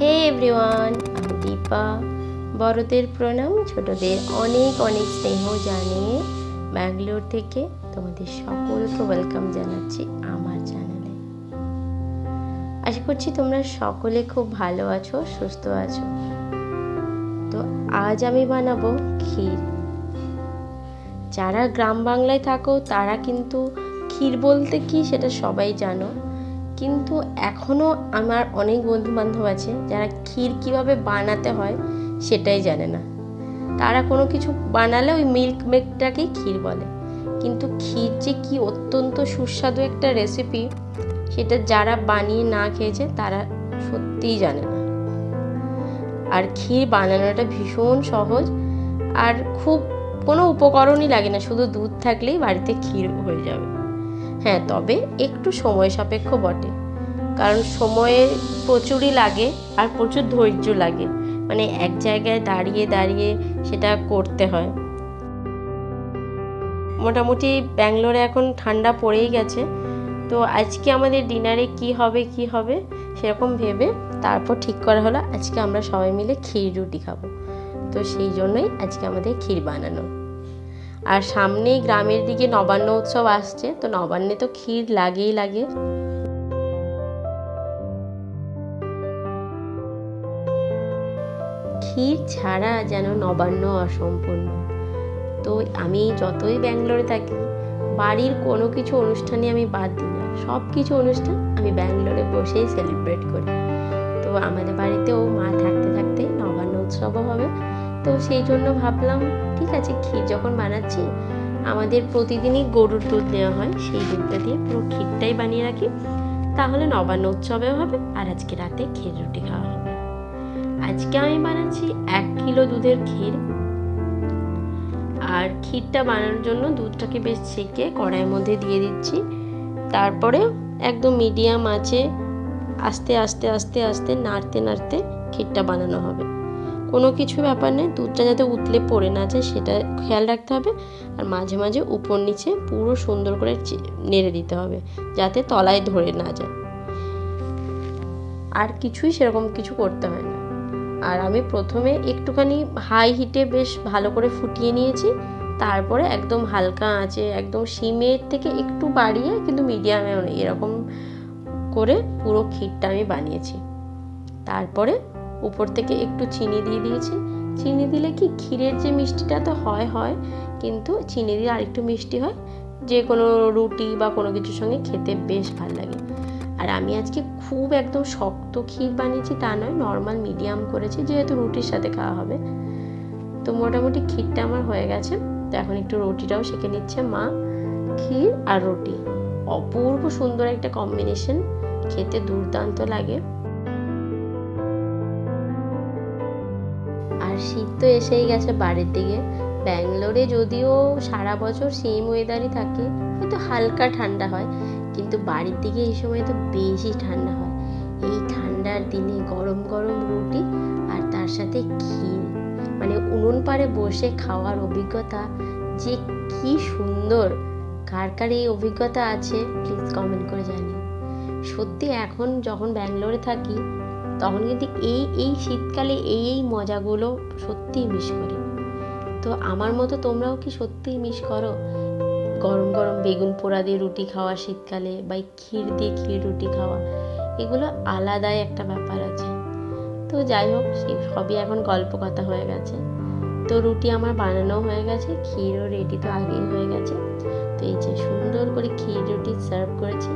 হে everyone, আমি দীপা। বড়দের প্রণাম, ছোটদের অনেক অনেক স্নেহ জানিয়ে ব্যাঙ্গালোর থেকে তোমাদের সকলকে ওয়েলকাম জানাচ্ছি আমার চ্যানেলে। আশা করছি তোমরা সকলে খুব ভালো আছো, সুস্থ আছো। তো আজ আমি বানাবো ক্ষীর। যারা গ্রাম বাংলায় থাকো, তারা কিন্তু ক্ষীর বলতে কি সেটা সবাই জানো। কিন্তু এখনও আমার অনেক বন্ধু বান্ধব আছে যারা ক্ষীর কীভাবে বানাতে হয় সেটাই জানে না। তারা কোনো কিছু বানালে ওই মিল্ক মেকটাকেই ক্ষীর বলে। কিন্তু ক্ষীর যে কি অত্যন্ত সুস্বাদু একটা রেসিপি সেটা যারা বানিয়ে না খেয়েছে তারা সত্যিই জানে না। আর ক্ষীর বানানোটা ভীষণ সহজ আর খুব কোনো উপকরণই লাগে না, শুধু দুধ থাকলেই বাড়িতে ক্ষীর হয়ে যাবে। হ্যাঁ তবে একটু সময় সাপেক্ষ বটে। কারণ সময়ে প্রচুরই লাগে আর প্রচুর ধৈর্য লাগে। মানে এক জায়গায় দাঁড়িয়ে দাঁড়িয়ে সেটা করতে হয়। মোটামুটি ব্যাঙ্গালোরে এখন ঠান্ডা পড়েই গেছে। তো আজকে আমাদের ডিনারে কি হবে কি হবে সেরকম ভেবে তারপর ঠিক করা হলো, আজকে আমরা সবাই মিলে ক্ষীর রুটি খাব। তো সেই জন্যই আজকে আমাদের ক্ষীর বানানো। আর সামনেই গ্রামের দিকে নবান্ন উৎসব আসছে, তো নবান্নে তো ক্ষীর লাগেই লাগে। ক্ষীর ছাড়া যেন নবান্ন অসম্পূর্ণ। তো আমি যতই ব্যাঙ্গালোরে থাকি, বাড়ির কোনো কিছু অনুষ্ঠানে আমি বাদ দিই না। সব কিছু অনুষ্ঠান আমি ব্যাঙ্গালোরে বসেই সেলিব্রেট করি। তো আমাদের বাড়িতেও মা থাকতে থাকতে নবান্ন উৎসবও হবে। তো সেই জন্য ভাবলাম, ঠিক আছে, ক্ষীর যখন বানাচ্ছি, আমাদের প্রতিদিনই গরুর দুধ নেওয়া হয়, সেই দুধটা দিয়ে পুরো ক্ষীরটাই বানিয়ে রাখি। তাহলে নবান্ন উৎসবেও হবে, আর আজকে রাতে ক্ষীর রুটি খাওয়া হবে। আজকে আমি বানাচ্ছি এক কিলো দুধের ক্ষীর। আর ক্ষীরটা বানানোর জন্য দুধটাকে বেশ ছেঁকে কড়াইয়ের মধ্যে দিয়ে দিচ্ছি। তারপরে একদম মিডিয়াম আছে আস্তে আস্তে আস্তে আস্তে নাড়তে নাড়তে ক্ষীরটা বানানো হবে। কোনো কিছু ব্যাপার নেই, দুধটা যাতে উতলে পড়ে না যায় সেটা খেয়াল রাখতে হবে। আর মাঝে মাঝে উপর নিচে পুরো সুন্দর করে নেড়ে দিতে হবে, যাতে তলায় ধরে না যায়। আর কিছুই সেরকম কিছু করতে হয় না। আর আমি প্রথমে একটুখানি হাই হিটে বেশ ভালো করে ফুটিয়ে নিয়েছি। তারপরে একদম হালকা আঁচে, একদম সিমের থেকে একটু বাড়িয়ে কিন্তু মিডিয়ামে এরকম করে পুরো ক্ষীরটা আমি বানিয়েছি। তারপরে উপর থেকে একটু চিনি দিয়ে দিয়েছি। চিনি দিলে কি ক্ষীরের যে মিষ্টিটা তো হয় হয়, কিন্তু চিনি দিলে আরেকটু মিষ্টি হয়। যে কোনো রুটি বা কোনো কিছুর সঙ্গে খেতে বেশ ভালো লাগে। আর আমি আজকে খুব একদম শক্ত ক্ষীর বানিয়েছি, তা নয় নর্মাল মিডিয়াম করেছি, যেহেতু রুটির সাথে খাওয়া হবে। তো মোটামুটি ক্ষীরটা আমার হয়ে গেছে। তো এখন একটু রুটিটাও সেঁকে নিচ্ছে মা, ক্ষীর আর রুটি। অপূর্ব সুন্দর একটা কম্বিনেশন খেতে দুর্দান্ত লাগে। শীত তো এসেই গেছে বাড়ির দিকে। ব্যাঙ্গালোরে যদিও সারা বছর সেম ওয়েদারই থাকে, হয়তো হালকা ঠান্ডা হয়, কিন্তু বাড়ির দিকে এই সময় তো বেশি ঠান্ডা হয়। এই ঠান্ডার দিনে গরম গরম রুটি আর তার সাথে ক্ষীর। মানে উনুন পাড়ে বসে খাওয়ার অভিজ্ঞতা যে কি সুন্দর। কার কার এই অভিজ্ঞতা আছে প্লিজ কমেন্ট করে জানি সত্যি এখন যখন ব্যাঙ্গালোরে থাকি তখন কিন্তু এই এই শীতকালে এই এই মজাগুলো সত্যিই মিস করি। তো আমার মতো তোমরাও কি সত্যিই মিস করো? গরম গরম বেগুন পোড়া দিয়ে রুটি খাওয়া শীতকালে বা ক্ষীর দিয়ে ক্ষীর রুটি খাওয়া, এগুলো আলাদাই একটা ব্যাপার আছে। তো যাই হোক সবই এখন গল্প কথা হয়ে গেছে। তো রুটি আমার বানানো হয়ে গেছে, ক্ষীরও রেডি তো আগেই হয়ে গেছে। তো এই যে সুন্দর করে ক্ষীর রুটি সার্ভ করেছি।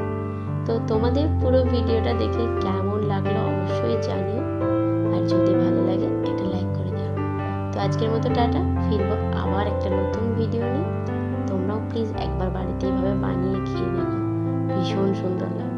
তো তোমাদের পুরো ভিডিওটা দেখে কেমন লাগল অবশ্যই জানিও। আর যদি ভালো লাগে, একটা লাইক করে দিও। তো আজকের মতো টাটা, ফিরবো আবার একটা নতুন ভিডিও নিয়ে। তোমরাও প্লিজ একবার বাড়িতে এইভাবে বানিয়ে খেয়ে দেখো ভীষণ সুন্দর লাগে